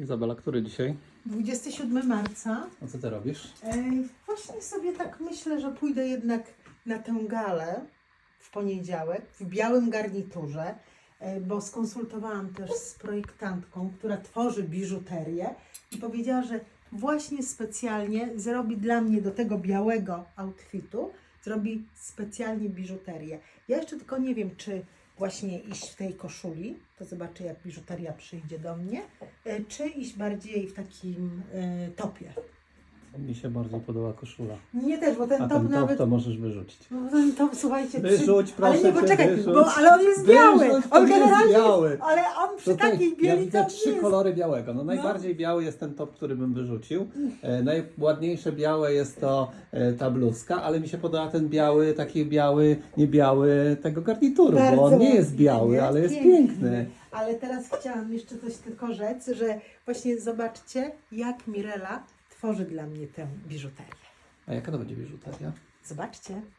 Izabela, który dzisiaj? 27 marca. A co ty robisz? Ej, właśnie sobie tak myślę, że pójdę jednak na tę galę w poniedziałek w białym garniturze, e, bo skonsultowałam też z projektantką, która tworzy biżuterię i powiedziała, że właśnie specjalnie zrobi dla mnie do tego białego outfitu, zrobi specjalnie biżuterię. Ja jeszcze tylko nie wiem, czy właśnie iść w tej koszuli, to zobaczę jak biżuteria przyjdzie do mnie, e, czy iść bardziej w takim e, topie. Mi się bardziej podoba koszula. Nie też, bo ten A top ten top nawet. to możesz wyrzucić. No, ten top, słuchajcie, Wyrzuć, proszę Ale nie, cię, poczekaj, wyrzuć. bo, ale on jest biały. Wyrzuć, to on jest generalnie biały. Jest, ale on przy Tutaj takiej ja bieli widzę trzy jest. kolory białego. No najbardziej biały jest ten top, który bym wyrzucił. E, najładniejsze białe jest to e, ta bluzka, ale mi się podoba ten biały, taki biały, nie biały tego garnituru, bo on nie jest ładny, biały, nie? ale jest Piękny. piękny. Ale teraz chciałam jeszcze coś tylko rzec, że właśnie zobaczcie, jak Mirela tworzy dla mnie tę biżuterię. A jaka to będzie biżuteria? Zobaczcie.